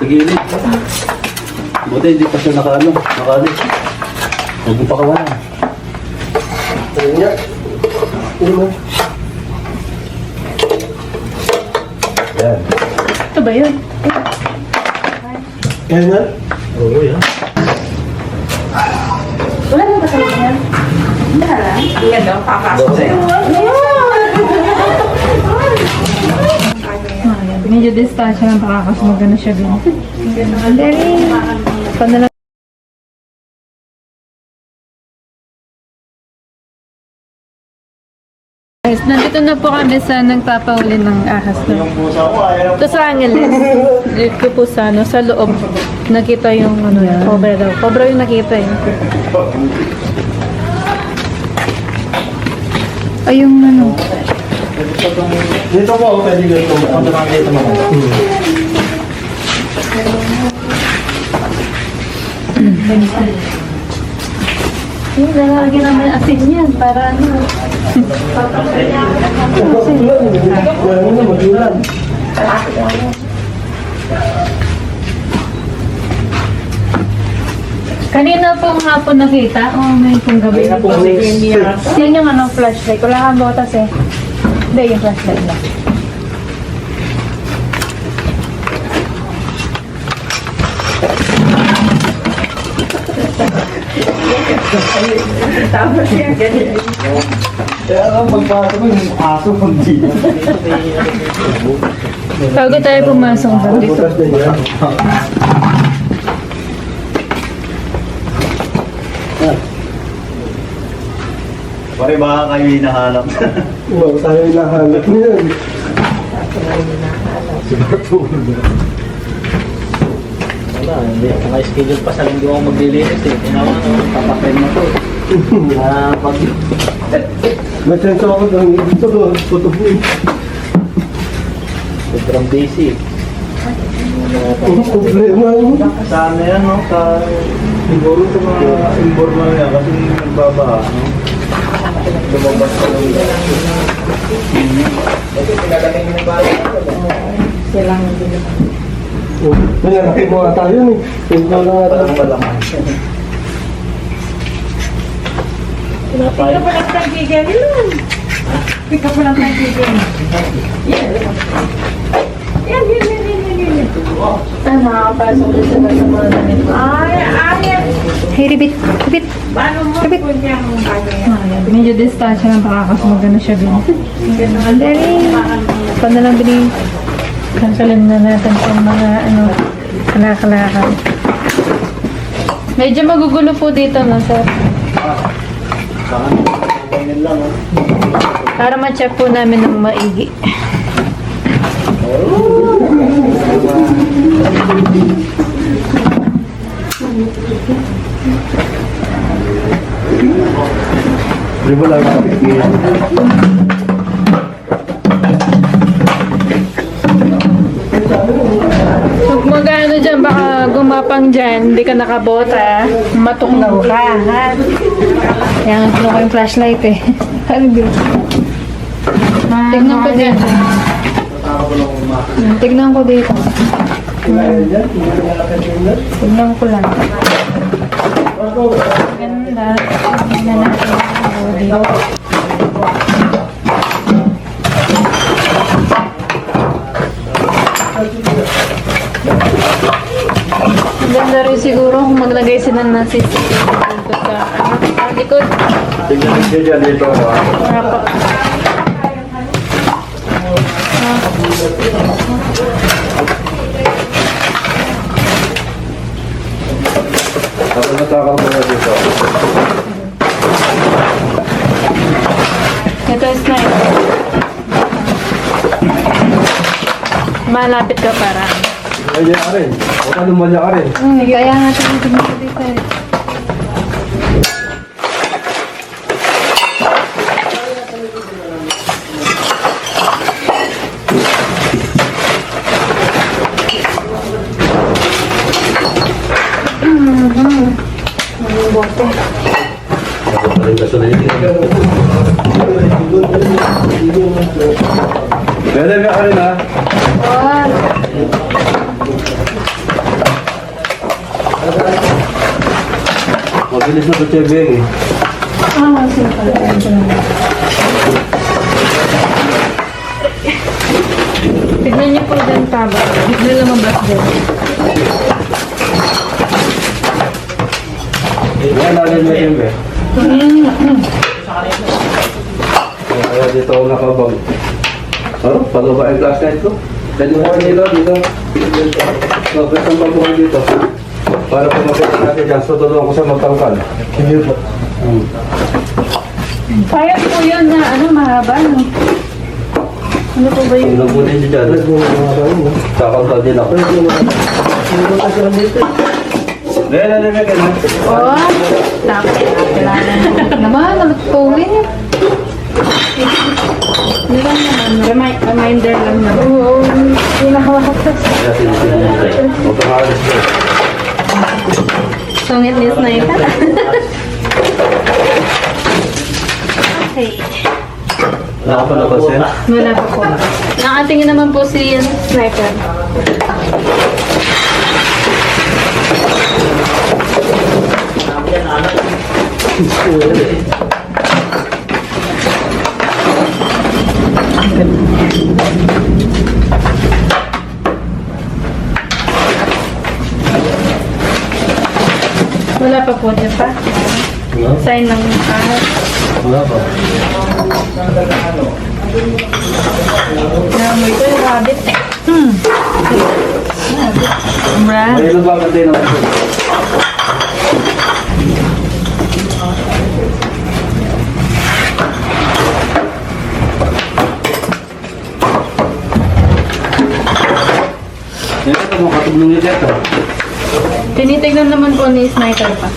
Sa gilid. Buti hindi pa siya nakaano, nakalit. Huwag mo pakawalan. Ayun. Ayun mo. Yan. Ito ba yun? Ayun nga. Oo, yan. Wala nang kasama yan. Wala lang. Yan daw, papasok sa'yo. Ah, medyo distansya lang baka kasi magano siya din. Very. Panalang. Guys, nandito na po kami sa nagpapauli ng ahas na. Ito sa Angeles. Dito po sa, ano, sa loob. Nakita yung ano, cobra daw. Cobra yung nakita eh. Ay, yung ano. Dito po pwede ganito. Ano lang dito mo? Yung lalagyan namin asin yan para ano. Ano na mag-ulan. Kanina pong hapon nakita. Oh, may pong gabi. Kaya po Yan yung ano, flashlight. Wala kang botas eh. Hindi, yung flashlight lang. Tapos yan, ganyan. Kaya lang pagpasok mo yung aso pag dito. Bago tayo pumasok dito. Butas na yan. Pare baka kayo hinahanap. Wow, tayo nahanap niyan. Wala, hindi naka-schedule pa sa linggo ako maglilinis eh. Tinawa ko, papakrem na to. Ah, pag May senso ako doon. Dito doon. Mo. sobrang busy. Problema mo. Sa ano yan, no? Sa siguro sa mga informal yan kasi nagbabaha, no? Lumabas ka lang. Oh, May lalaki mo ata yun eh. Tingnan lang ata. Parang malaman. Pinapay. Ikaw pa lang tagigil nun. Ikaw pa lang tagigil. Yan. Yan, yan, yan, yan, yan, yan. Ah, nakakapasok din sa mga damit. Ay, ay. Hey, ribit. Ribit. Ah, yan. Medyo distansya lang baka kasi magano siya din. Very. Panalang bini. Kansalan na natin sa mga ano, kalakalakal. Medyo magugulo po dito, no, sir? Lang, oh. Para ma-check po namin ng maigi. Di ba lang Huwag mag-ano dyan, baka gumapang dyan, hindi ka nakabota, matuklaw ka, ha? Kaya nga yung flashlight eh. Hindi. Tignan ko dito. Tignan ko dito. Tignan ko lang. Ganda. Tignan natin. Dito. Ganda rin siguro kung maglagay sila ng CCTV dito sa ano, sa likod. Tignan niyo dyan dito. Para pa. Ako natakal mo na dito. Ito is nice. Malapit ka para. Kaya ka rin. Huwag ka lumalya ka rin. Hmm, kaya nga tinitignan ko dito eh. Balikas na yun. Pwede ka rin ha. Oh, Bilis na ito siya big eh. Ah, sige pala. Tignan niyo po dyan pa ba? Bigla lumabas din. Yan, lagyan mo yung big. Kaya dito ako nakabang. Oh, pababa yung flashlight ko. Pwede mo kayo dito, pwede ang pagbukan dito. Para kung makita natin dyan, so tulungan ko sa magtangkal. Sige po. Hmm. Kaya po yun na ano, mahaba, no? Ano po ba yun? nabunin niyo dyan, kakanta din ako. Dahil na namin ka na. Oh, dapat kailangan. Naman, nagpuli. Hindi lang naman. Remi- reminder lang naman. Oo, sinisin mo tayo. Huwag kang alis ko. Sungit ni Sniper. okay. Wala pa napasin? Wala pa po. Nakatingin naman po si Sniper. Wala pa po niya pa. Wala. Sign ng ahas. Wala pa. Namoy ko yung rabbit. Hmm. Rabbit. May ilan ba ang katin naman? Ito, mga katublong niya dito. Tinitignan naman po ni Sniper pa.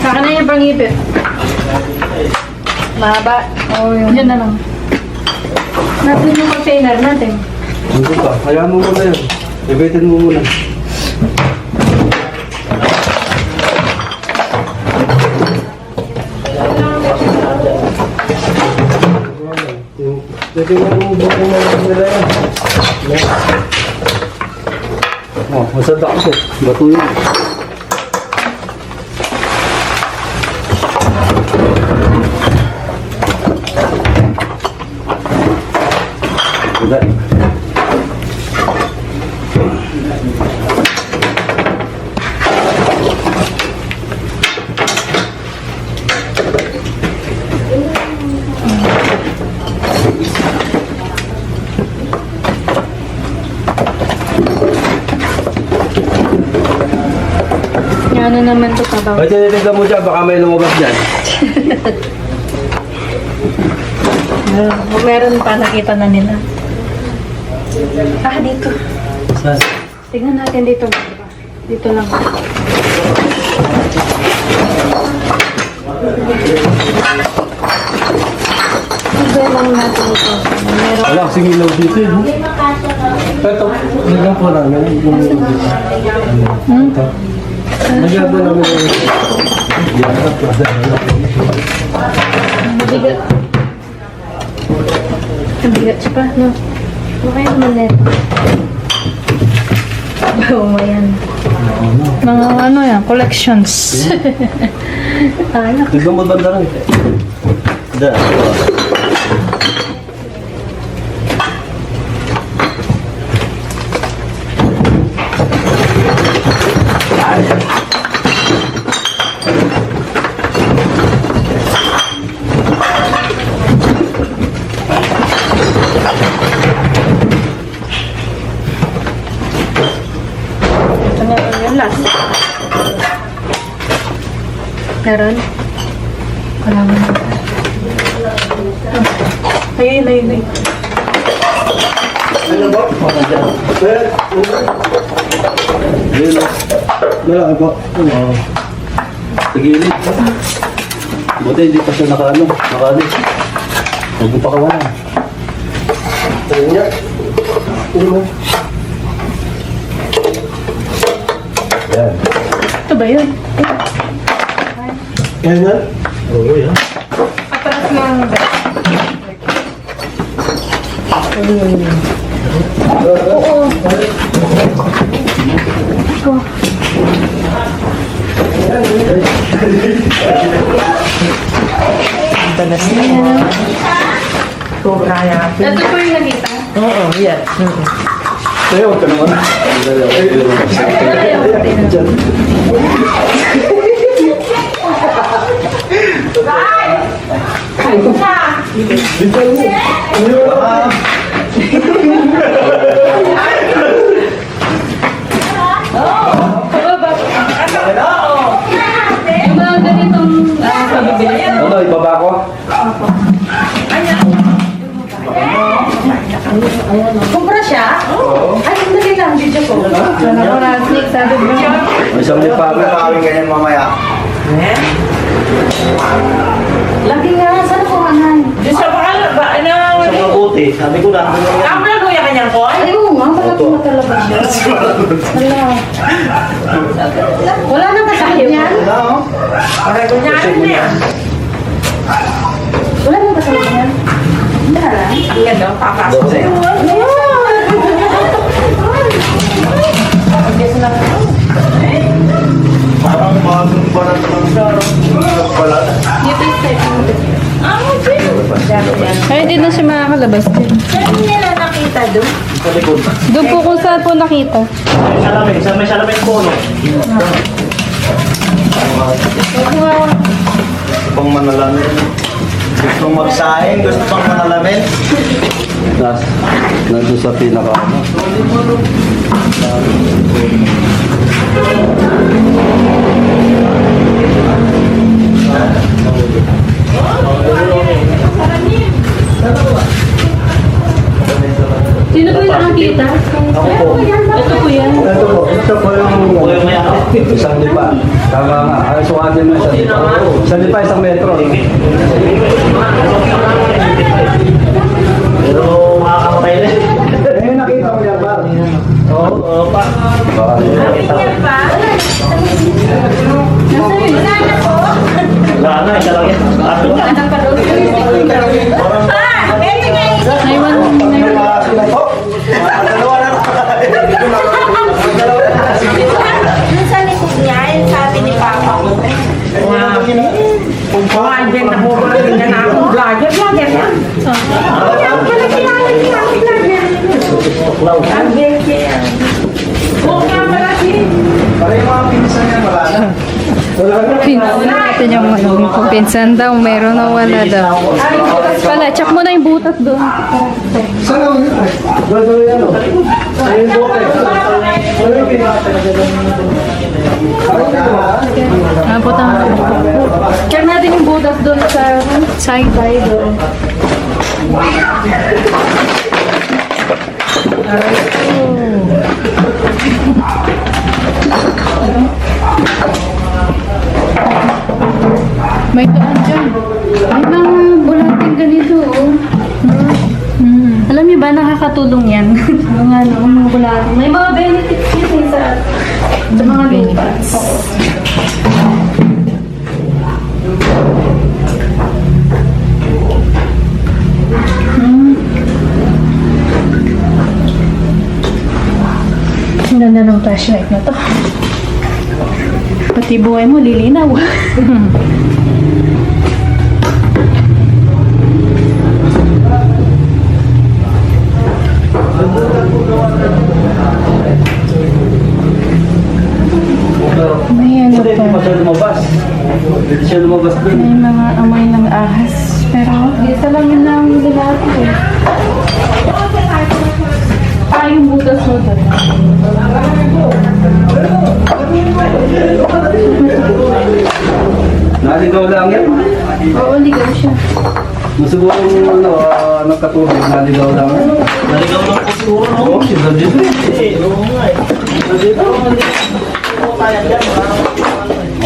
Saka na yung pangipit. Mahaba. Oo, yun. Yan na lang. Natin yung container natin. Hindi pa. Hayaan mo muna yun. Ibitin mo muna. Pwede mo mo buko mo nila yan. Oh, masada ako. Bato yun. Yan ano naman to tabaw. Ay, tinitignan mo dyan, baka may lumabas dyan. Uh, meron pa nakita na nila. Ah, dito. Saan? Tingnan natin dito. Dito lang. Ito lang natin ito. Meron. Wala, kasing ilaw dito yun. Ito, nagyan po namin. Yung Hmm? ito. Nagyan po namin yung Mabigat. Mabigat siya pa, no? Okay naman nito. Oo, oh, yan. Mga ano yan, collections. Anak. Tignan mo banda rin. Da. Ito na yung last. Meron? Wala mo na. Ayun, ayun, ayun. Ano ba? Sir, Yun. Malaki po. Oo. Sa gilid. Buti hindi pa siya nakaano, nakalis. Huwag mo pa kawalan. Ayun niya. Ayun mo. Yan. Ito ba yun? Yan na? Oo, yan. Atras lang. Talas na yan. Cobra yan. Ito po yung nakita. Oo, yes. Mm. Sa'yo, huwag ka naman. Yung mga ganitong ah, pabibili. Ano, ibaba ko? Cobra siya? Oo. Ay, dali lang, video ko. Sana ko na snake sabi mo. Isang lipa ko. Kami ganyan mamaya. Lagi nga, saan ko kanan? Sa pakala ba? Ano? Sa mabuti, sabi ko lang. Ang na kuya kanyang ko? Ay, oo nga, wala ko matalabas siya. Wala. Wala na kasakit niyan? Wala, oh. Para kunyari na yan. Wala na kasakit niyan? Wala lang. Yan daw, papasok sa'yo. Parang bagong lang siya. no? Wala na. Ay, hindi na siya makakalabas din. Saan nila nakita doon? Sa likod. Doon po kung saan po nakita. May salamin, sa may salamin po, no? Pang manalamin. Gusto magsahin, gusto pang manalamin. Nas, nandun sa pinaka ano. Sino po yung nakakita? Ako po. Ito po yan. Ito po, ito po yung... Isang lipa. Tama nga. Ay, sukatin mo isang lipa. Isang lipa, isang metro. Pero makakamatay na. Eh, nakita mo yan ba? Oo, oo pa. Baka Yan ba? Wala na, isa lang yan. Ato na. Ah, ito nga isa. Naiwan, naiwan. Dalawa na. Dun sa likod niya, yung sabi ni Papa ko. Wow. Kung kawan din na po rin na ako. Vlogger, vlogger yan. Kaya pala kilala niya ako vlogger. Vlogger yan. Oo nga pala si. Para yung mga pinsan niya, wala na. Pinsan yung ano, kung pinsan daw, meron o wala daw. Ay, butas pala. Check mo na yung butas doon. Saan ako yun? Gagawin yung Ah, putang. Check natin yung butas doon sa side by doon. May daan dyan. May mga bulating ganito, oh. Hmm. Alam niyo ba, nakakatulong yan. ano, mga bulating. May mga benefits yun eh sa, sa mga benefits. Ang ganda ng flashlight na to. Pati buhay mo, lilinaw. May mga amoy ng ahas. Pero, isa lang yun ang lalaki eh. Ah, yung butas mo doon. Naligaw lang yan. Oo, ligaw siya. Siguro ano, uh, nagkatubig, naligaw lang. Naligaw lang po siguro, no? Oo, si. Eh, oo nga eh. Oo, kaya dyan.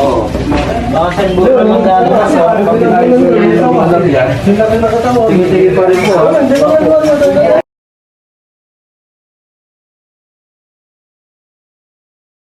Oo. Baka sa ibo naman gano'n kasi. Pag tingin-tingin pa rin po.